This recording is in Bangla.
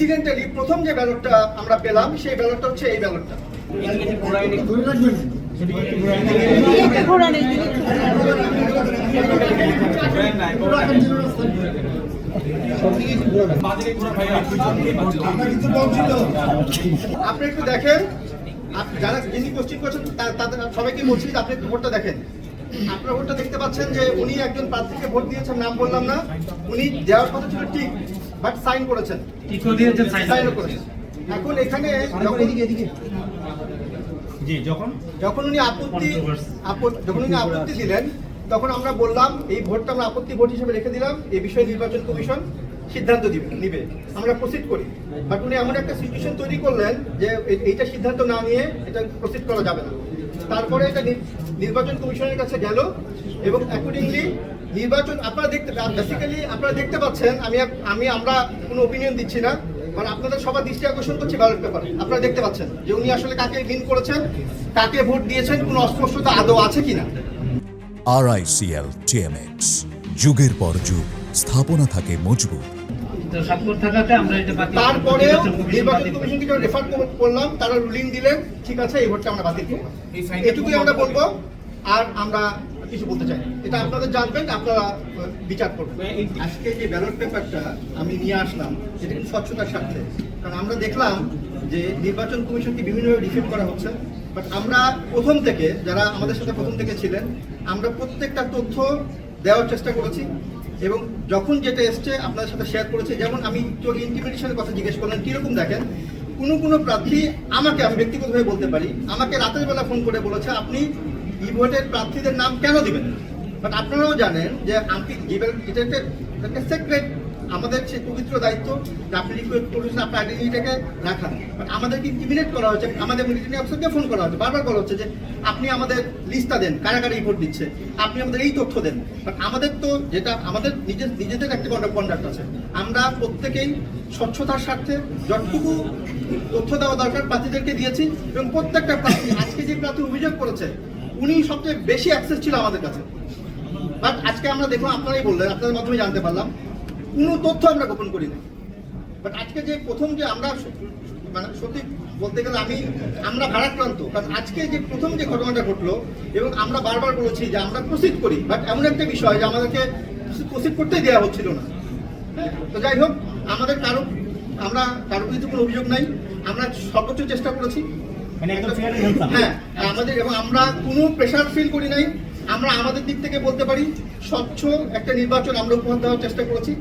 ইনসিডেন্টালি প্রথম যে ব্যালটটা আমরা পেলাম, সেই ব্যালটটা হচ্ছে এই ব্যালটটা আপনি একটু দেখেন যারা যিনি কোশ্চিন করছেন তাদের সবাইকে বলছি আপনি একটু ভোটটা দেখেন। আপনার ভোটটা দেখতে পাচ্ছেন যে উনি একজন প্রার্থীকে ভোট দিয়েছেন, নাম বললাম না। উনি দেওয়ার কথা ছিল ঠিক বাট সাইন করেছেন। টিকো দিয়েছেন সাইন সাইনও এখন এখানে জি যখন? যখন উনি আপত্তি যখন উনি আপত্তি দিলেন তখন আমরা বললাম এই ভোটটা আমরা আপত্তি ভোট হিসেবে রেখে দিলাম এই বিষয়ে নির্বাচন কমিশন সিদ্ধান্ত দিবে নিবে। আমরা প্রসিড করি। বাট উনি এমন একটা সিচুয়েশন তৈরি করলেন যে এইটা সিদ্ধান্ত না নিয়ে এটা প্রসিড করা যাবে না। তারপরে এটা নির্বাচন কমিশনের কাছে গেল এবং অ্যাকর্ডিংলি নির্বাচন আপনারা দেখতে বেসিক্যালি আপনারা দেখতে পাচ্ছেন আমি আমি আমরা কোনো ওপিনিয়ন দিচ্ছি না মানে আপনাদের সবার দৃষ্টি আকর্ষণ করছে ব্যালট পেপারে আপনারা দেখতে পাচ্ছেন যে উনি আসলে কাকে উইন করেছেন কাকে ভোট দিয়েছেন কোনো অস্পষ্টতা আদৌ আছে কিনা। আরআইসিএল টিএমএক্স যুগের পর যুগ স্থাপনা থাকে মজবুত। তো স্বাক্ষর থাকাতে আমরা এটা বাতিল তারপরেও নির্বাচন কমিশন নির্বাচন বাতিল করেছে। কমিশনকে যখন রেফার করলাম তারা রুলিং দিলেন ঠিক আছে এই ভোটটা আমরা বাতিল এটুকুই আমরা বলব। আর আমরা কিছু বলতে চাই। এটা আপনাদের জানবেন আপনারা বিচার করবেন। আজকে যে ব্যালট পেপারটা আমি নিয়ে আসলাম সেটা কিন্তু স্বচ্ছতার স্বার্থে। কারণ আমরা দেখলাম যে নির্বাচন কমিশনকে বিভিন্নভাবে ডিফিট করা হচ্ছে। বাট আমরা প্রথম থেকে যারা আমাদের সাথে প্রথম থেকে ছিলেন আমরা প্রত্যেকটা তথ্য দেওয়ার চেষ্টা করেছি। এবং যখন যেটা এসছে আপনাদের সাথে শেয়ার করেছি। যেমন আমি চোর ইন্টিমিডেশনের কথা জিজ্ঞেস করলেন কীরকম দেখেন? কোনো কোনো প্রার্থী আমাকে আমি ব্যক্তিগতভাবে বলতে পারি আমাকে রাতের বেলা ফোন করে বলেছে আপনি ই ভোটের প্রার্থীদের নাম কেন দিবেন? বাট আপনারাও জানেন যে আমি এটা একটা সেক্রেট আমাদের সে পবিত্র দায়িত্ব যে আপনি রিকোয়েস্ট করেছেন আপনার আইডেন্টিটিটাকে রাখা বাট আমাদেরকে ইন্টিমিনেট করা হচ্ছে আমাদের মিলিটারি অফিসারকে ফোন করা হচ্ছে বারবার বলা হচ্ছে যে আপনি আমাদের লিস্টটা দেন, কারা কারা ভোট দিচ্ছে, আপনি আমাদের এই তথ্য দেন। বাট আমাদের তো যেটা, আমাদের নিজের, নিজেদের একটা কন্ডাক্ট আছে। আমরা প্রত্যেকেই স্বচ্ছতার স্বার্থে যতটুকু তথ্য দেওয়া দরকার প্রার্থীদেরকে দিয়েছি এবং প্রত্যেকটা প্রার্থী আজকে যে প্রার্থী অভিযোগ করেছে উনি সবচেয়ে বেশি অ্যাক্সেস ছিল আমাদের কাছে। বাট আজকে আমরা দেখলাম আপনারাই বললেন আপনাদের মাধ্যমে জানতে পারলাম কোনো তথ্য আমরা গোপন করি না বাট আজকে যে প্রথম যে আমরা মানে সত্যি বলতে গেলে আমি আমরা ভারাক্রান্ত কারণ আজকে যে প্রথম যে ঘটনাটা ঘটলো এবং আমরা বারবার বলেছি যে আমরা প্রসিড করি বাট এমন একটা বিষয় যে আমাদেরকে প্রসিড করতেই দেওয়া হচ্ছিল না। হ্যাঁ, তো যাই হোক আমাদের কারও আমরা কারও বিরুদ্ধে কোনো অভিযোগ নাই আমরা সর্বোচ্চ চেষ্টা করেছি মানে একদম হ্যাঁ আমাদের এবং আমরা কোনো প্রেশার ফিল করি নাই। আমরা আমাদের দিক থেকে বলতে পারি, স্বচ্ছ একটা নির্বাচন আমরা উপহার দেওয়ার চেষ্টা করেছি।